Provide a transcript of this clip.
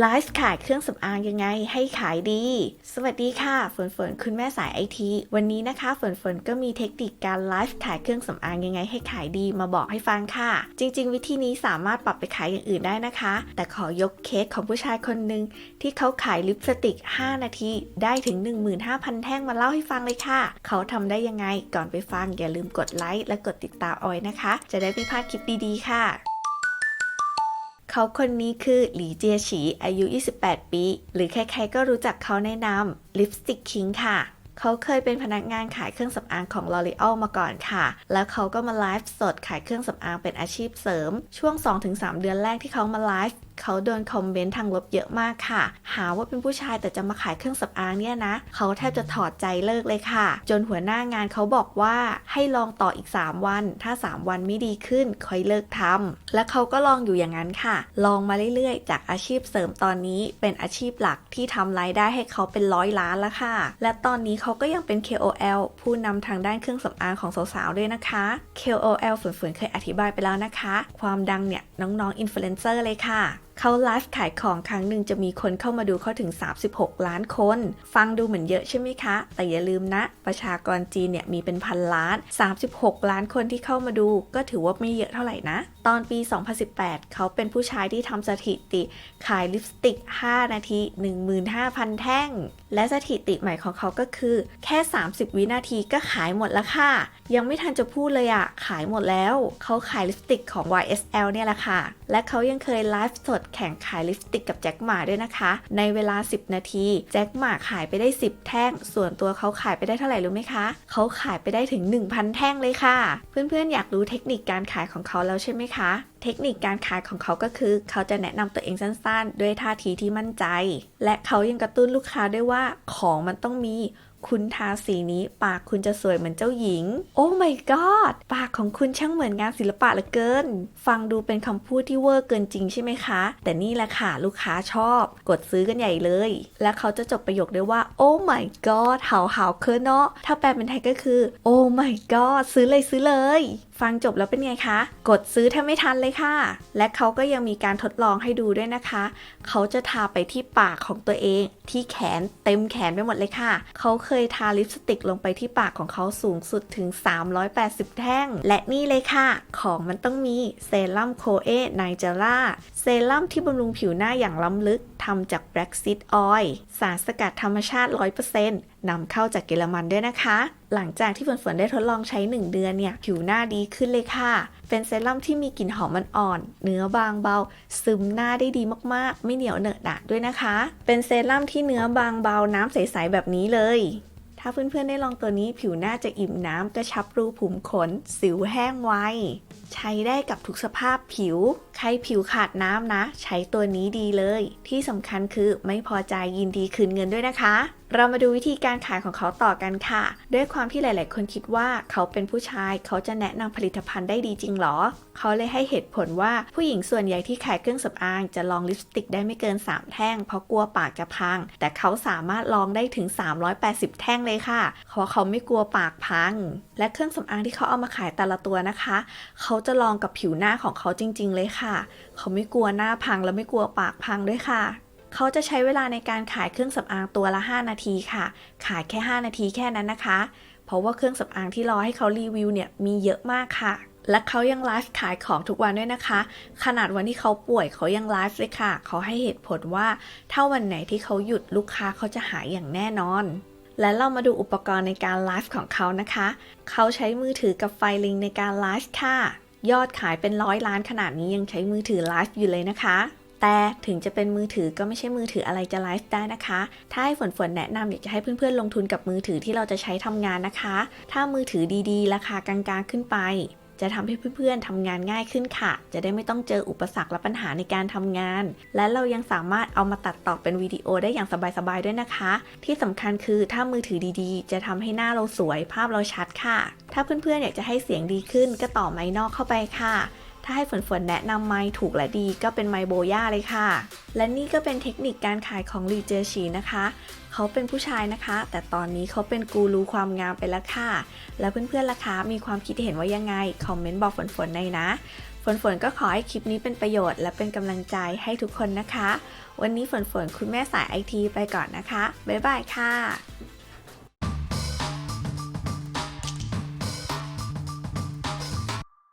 ไลฟ์ขายเครื่องสำอางยังไงให้ขายดี สวัสดีค่ะฝนฝนคุณแม่สายไอทีวันนี้นะคะฝนฝนก็มีเทคนิคการไลฟ์ขายเครื่องสำอางยังไงให้ขายดีมาบอกให้ฟังค่ะ จริง ๆ วิธีนี้สามารถปรับไปขายอย่างอื่นได้นะคะ แต่ขอยกเคสของผู้ชายคนหนึ่งที่เขาขายลิปสติก 5 นาที ได้ถึง 15,000 แท่งมาเล่าให้ฟังเลยค่ะ เขาทำได้ยังไงก่อนไปฟังอย่าลืมกดไลค์และกดติดตามเอาไว้นะคะ จะได้ไม่พลาดคลิปดีๆ ค่ะ เขาคนนี้คือหลีเจียฉีอายุ 28 ปี หรือใครๆก็รู้จักเขาในนามลิปสติกคิงค่ะเขาเคยเป็นพนักงานขายเครื่องสำอางของ L'Oreal มาก่อนค่ะ แล้วเขาก็มาไลฟ์สดขายเครื่องสำอางเป็นอาชีพเสริม ช่วง 2-3 เดือนแรกที่เขามาไลฟ์เขาโดนคอมเมนต์ทางลบเยอะมากค่ะ หาว่าเป็นผู้ชายแต่จะมาขายเครื่องสำอางเนี่ยนะ เขาแทบจะถอดใจเลิกเลยค่ะ จนหัวหน้างานเขาบอกว่าให้ลองต่ออีก 3 วัน ถ้า 3 วันไม่ดีขึ้นค่อยเลิกทำและเขาก็ลองอยู่อย่างนั้นค่ะ ลองมาเรื่อยๆ จากอาชีพเสริมตอนนี้เป็นอาชีพหลักที่ทำรายได้ให้เขาเป็นร้อยล้านแล้วค่ะ และตอนนี้เขาก็ยังเป็น KOL ผู้นำทางด้านเครื่องสำอางของสาวๆด้วยนะคะ KOL ฝืนๆเคยอธิบายไปแล้วนะคะ ความดังเนี่ยน้องๆอินฟลูเอนเซอร์เลยค่ะเขาไลฟ์ขายของครั้งหนึ่งจะมีคนเข้ามาดูเขาถึง 36 ล้านคน ฟังดูเหมือนเยอะใช่ไหมคะ แต่อย่าลืมนะ ประชากรจีนเนี่ยมีเป็นพันล้าน 36 ล้านคนที่เข้ามาดู ก็ถือว่าไม่เยอะเท่าไหร่นะ ตอนปี 2018 เขาเป็นผู้ชายที่ทำสถิติขายลิปสติก 5 นาที 15,000 แท่ง และสถิติใหม่ของเขาก็คือแค่ 30 วินาทีก็ขายหมดแล้วค่ะ ยังไม่ทันจะพูดเลยอะขายหมดแล้ว เขาขายลิปสติกของ YSL เนี่ยแหละค่ะ และเขายังเคยไลฟ์สดแข่งขายลิปสติกกับแจ็คหมาด้วยนะคะ ในเวลา 10 นาที แจ็คหมาขายไปได้ 10 แท่ง ส่วนตัวเขาขายไปได้เท่าไหร่รู้ไหมคะ เขาขายไปได้ถึง 1,000 แท่งเลยค่ะ เพื่อนๆ อยากรู้เทคนิคการขายของเขาแล้วใช่ไหมคะ เทคนิคการขายของเขาก็คือ เขาจะแนะนำตัวเองสั้นๆ ด้วยท่าทีที่มั่นใจ และเขายังกระตุ้นลูกค้าด้วยว่าของมันต้องมี คุณทาสีนี้ปากคุณจะสวยเหมือนเจ้าหญิง โอ้ my god ปากของคุณช่างเหมือนงานศิลปะเหลือเกิน ฟังดูเป็นคำพูดที่เวอร์เกินจริงใช่ไหมคะ แต่นี่แหละค่ะลูกค้าชอบ กดซื้อกันใหญ่เลย และเขาจะจบประโยคด้วยว่า โอ้ my god หาเห่าเคอเนาะถ้าแปลเป็นไทยก็คือ โอ้ my god ซื้อเลยซื้อเลย ฟังจบแล้วเป็นไงคะ กดซื้อแทบไม่ทันเลยค่ะ และเขาก็ยังมีการทดลองให้ดูด้วยนะคะ เขาจะทาไปที่ปากของตัวเอง ที่แขนเต็มแขนไปหมดเลยค่ะ เขาเคยทาลิปสติกลงไปที่ปากของเขาสูงสุดถึง 380 แท่ง และนี่เลยค่ะ ของมันต้องมีเซรั่มโคเอไนเจล่าเซรั่มที่บำรุงผิวหน้าอย่างล้ำลึกทำจาก Black Seed Oil สารสกัดธรรมชาติ 100% นำเข้าจากเยอรมันด้วยนะคะ หลังจากที่ฝนฝนๆได้ทดลองใช้ 1 เดือนเนี่ย ผิวหน้าดีขึ้นเลยค่ะ เป็นเซรั่มที่มีกลิ่นหอมมันอ่อน เนื้อบางเบา ซึมหน้าได้ดีมากๆ ไม่เหนียวเหนอะหนะด้วยนะคะ เป็นเซรั่มที่เนื้อบางเบาน้ำใสๆแบบนี้เลย ถ้าเพื่อนๆได้ลองตัวนี้ผิวหน้าจะอิ่มน้ำกระชับรูขุมขน สิวแห้งไวใช้ได้กับทุกสภาพผิว ใครผิวขาดน้ำนะ ใช้ตัวนี้ดีเลย ที่สำคัญคือไม่พอใจยินดีคืนเงินด้วยนะคะ เรามาดูวิธีการขายของเขาต่อกันค่ะ ด้วยความที่หลาย ๆ คนคิดว่าเขาเป็นผู้ชายเขาจะแนะนำผลิตภัณฑ์ได้ดีจริงหรอ เขาเลยให้เหตุผลว่าผู้หญิงส่วนใหญ่ที่ขายเครื่องสำอางจะลองลิปสติกได้ไม่เกิน 3 แท่ง เพราะกลัวปากจะพัง แต่เขาสามารถลองได้ถึง 380 แท่งเลยค่ะเพราะเขาไม่กลัวปากพัง และเครื่องสำอางที่เขาเอามาขายแต่ละตัวนะคะ เขาจะลองกับผิวหน้าของเขาจริง ๆ เลยค่ะ เขาไม่กลัวหน้าพังและไม่กลัวปากพังด้วยค่ะ เขาจะใช้เวลาในการขายเครื่องสำอางตัวละ 5 นาทีค่ะ ขายแค่ 5 นาทีแค่นั้นนะคะ เพราะว่าเครื่องสำอางที่รอให้เขารีวิวเนี่ยมีเยอะมากค่ะ และเขายังไลฟ์ขายของทุกวันด้วยนะคะ ขนาดวันที่เขาป่วยเขายังไลฟ์เลยค่ะ เขาให้เหตุผลว่า ถ้าวันไหนที่เขาหยุดลูกค้าเขาจะหายอย่างแน่นอนและเรามาดูอุปกรณ์ในการไลฟ์ของเขานะคะ เขาใช้มือถือกับไฟลิงในการไลฟ์ค่ะ ยอดขายเป็นร้อยล้านขนาดนี้ยังใช้มือถือไลฟ์อยู่เลยนะคะ แต่ถึงจะเป็นมือถือก็ไม่ใช่มือถืออะไรจะไลฟ์ได้นะคะ ถ้าให้ฝนฝนแนะนำอยากจะให้เพื่อนๆลงทุนกับมือถือที่เราจะใช้ทำงานนะคะ ถ้ามือถือดีๆ ราคากลางๆขึ้นไป จะทำให้เพื่อนๆทำงานง่ายขึ้นค่ะ จะได้ไม่ต้องเจออุปสรรคและปัญหาในการทำงาน และเรายังสามารถเอามาตัดต่อเป็นวิดีโอได้อย่างสบายๆด้วยนะคะ ที่สำคัญคือถ้ามือถือดีๆ จะทำให้หน้าเราสวยภาพเราชัดค่ะ ถ้าเพื่อนๆอยากจะให้เสียงดีขึ้นก็ต่อไมค์นอกเข้าไปค่ะ ถ้าให้ฝนฝนแนะนำไมค์ถูกและดีก็เป็นไมค์โบย่าเลยค่ะ และนี่ก็เป็นเทคนิคการขายของลีเจอชีนะคะ เขาเป็นผู้ชายนะคะ แต่ตอนนี้เขาเป็นกูรูความงามไปแล้วค่ะ แล้วเพื่อนๆล่ะคะมีความคิดเห็นว่ายังไง คอมเมนต์บอกฝนฝนในอยนะ ฝนฝนก็ขอให้คลิปนี้เป็นประโยชน์และเป็นกำลังใจให้ทุกคนนะคะ วันนี้ฝนฝนคุณแม่สายไอทีไปก่อนนะคะบ๊ายบายค่ะ